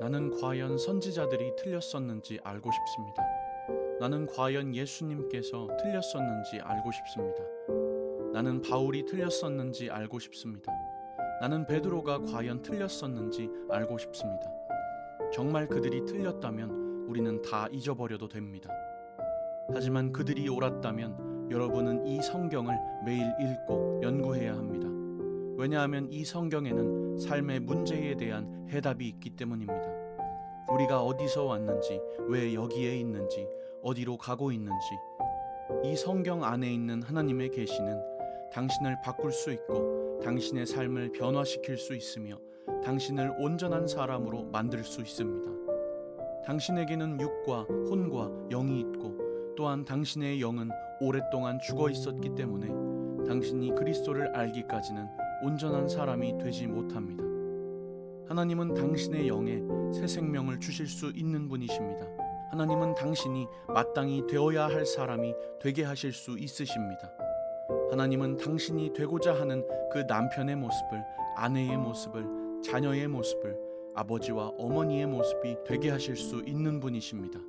나는 과연 선지자들이 틀렸었는지 알고 싶습니다. 나는 과연 예수님께서 틀렸었는지 알고 싶습니다. 나는 바울이 틀렸었는지 알고 싶습니다. 나는 베드로가 과연 틀렸었는지 알고 싶습니다. 정말 그들이 틀렸다면 우리는 다 잊어버려도 됩니다. 하지만 그들이 옳았다면 여러분은 이 성경을 매일 읽고 연구해야. 왜냐하면 이 성경에는 삶의 문제에 대한 해답이 있기 때문입니다. 우리가 어디서 왔는지, 왜 여기에 있는지, 어디로 가고 있는지, 이 성경 안에 있는 하나님의 계시는 당신을 바꿀 수 있고 당신의 삶을 변화시킬 수 있으며 당신을 온전한 사람으로 만들 수 있습니다. 당신에게는 육과 혼과 영이 있고 또한 당신의 영은 오랫동안 죽어 있었기 때문에 당신이 그리스도를 알기까지는 온전한 사람이 되지 못합니다. 하나님은 당신의 영에 새 생명을 주실 수 있는 분이십니다. 하나님은 당신이 마땅히 되어야 할 사람이 되게 하실 수 있으십니다. 하나님은 당신이 되고자 하는 그 남편의 모습을, 아내의 모습을, 자녀의 모습을, 아버지와 어머니의 모습이 되게 하실 수 있는 분이십니다.